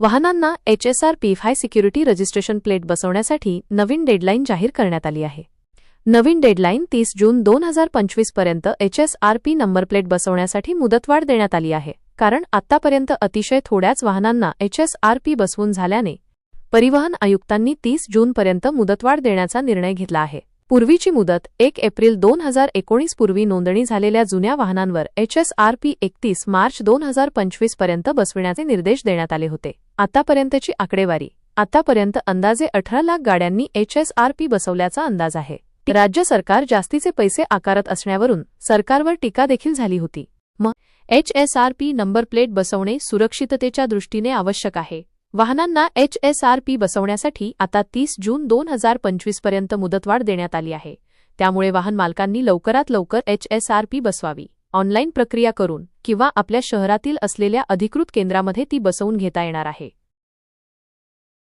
वाहनांना HSRP high security registration plate बसवण्यासाठी नवीन डेडलाईन जाहीर करण्यात आली आहे. नवीन डेडलाईन तीस जून दोन हजार पंचवीसपर्यंत एचएसआरपी नंबर प्लेट बसवण्यासाठी मुदतवाढ देण्यात आली आहे कारण आतापर्यंत अतिशय थोड्याच वाहनांना एचएसआरपी बसवून झाल्याने परिवहन आयुक्तांनी तीस जूनपर्यंत मुदतवाढ देण्याचा निर्णय घेतला आहे. पूर्वीची मुदत एक एप्रिल दोन हजार एकोणीस पूर्वी नोंदणी झालेल्या जुन्या वाहनांवर एचएसआरपी एकतीस मार्च दोन हजार पंचवीसपर्यंत बसविण्याचे निर्देश देण्यात आले होते. आतापर्यंतची आकडेवारी. आतापर्यंत अंदाजे अठरा लाख गाड्यांनी एचएसआरपी बसवल्याचा अंदाज आहे. राज्य सरकार जास्तीचे पैसे आकारत असण्यावरून सरकारवर टीका देखील झाली होती. मग एचएसआरपी नंबर प्लेट बसवणे सुरक्षिततेच्या दृष्टीने आवश्यक आहे. वाहनांना एचएसआरपी बसवण्यासाठी आता तीस जून दोन हजार पंचवीसपर्यंत मुदतवाढ देण्यात आली आहे. त्यामुळे वाहन मालकांनी लवकरात लवकर एचएसआरपी बसवावी. ऑनलाईन प्रक्रिया करून किंवा आपल्या शहरातील असलेल्या अधिकृत केंद्रामध्ये ती बसवून घेता येणार आहे.